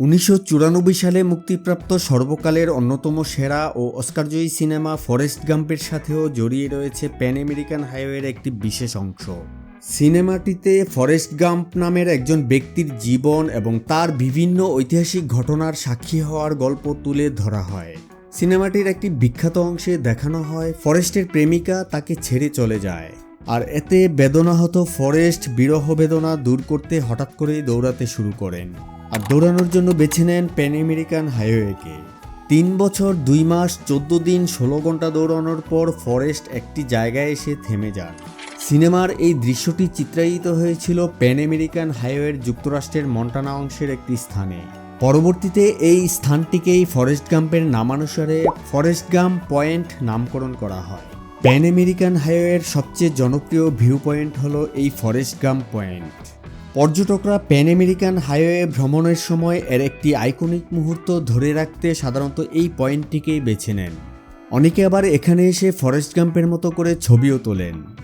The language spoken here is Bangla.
উনিশশো চুরানব্বই সালে মুক্তিপ্রাপ্ত সর্বকালের অন্যতম সেরা ও অস্কারজয়ী সিনেমা ফরেস্ট গাম্পের সাথেও জড়িয়ে রয়েছে প্যান আমেরিকান হাইওয়ের একটি বিশেষ অংশ। সিনেমাটিতে ফরেস্ট গাম্প নামের একজন ব্যক্তির জীবন এবং তার বিভিন্ন ঐতিহাসিক ঘটনার সাক্ষী হওয়ার গল্প তুলে ধরা হয়। সিনেমাটির একটি বিখ্যাত অংশে দেখানো হয়, ফরেস্টের প্রেমিকা তাকে ছেড়ে চলে যায়। আর এতে বেদনাহত ফরেস্ট বিরহ বেদনা দূর করতে হঠাৎ করেই দৌড়াতে শুরু করেন। আর দৌড়ানোর জন্য বেছে নেন প্যান আমেরিকান হাইওয়েকে। তিন বছর, দুই মাস, চোদ্দ দিন, ষোলো ঘণ্টা দৌড়ানোর পর ফরেস্ট একটি জায়গায় এসে থেমে যান। সিনেমার এই দৃশ্যটি চিত্রায়িত হয়েছিল প্যান আমেরিকান হাইওয়ের যুক্তরাষ্ট্রের মন্টানা অংশের একটি স্থানে। পরবর্তীতে এই স্থানটিকেই ফরেস্ট গাম্পের নামানুসারে ফরেস্ট গাম্প পয়েন্ট নামকরণ করা হয়। প্যান আমেরিকান হাইওয়ের সবচেয়ে জনপ্রিয় ভিউ পয়েন্ট হলো এই ফরেস্ট গাম্প পয়েন্ট। পর্যটকরা প্যান আমেরিকান হাইওয়ে ভ্রমণের সময় এর একটি আইকনিক মুহূর্ত ধরে রাখতে সাধারণত এই পয়েন্টটিকেই বেছে নেন। অনেকে আবার এখানে এসে ফরেস্ট গাম্পের মতো করে ছবিও তোলেন।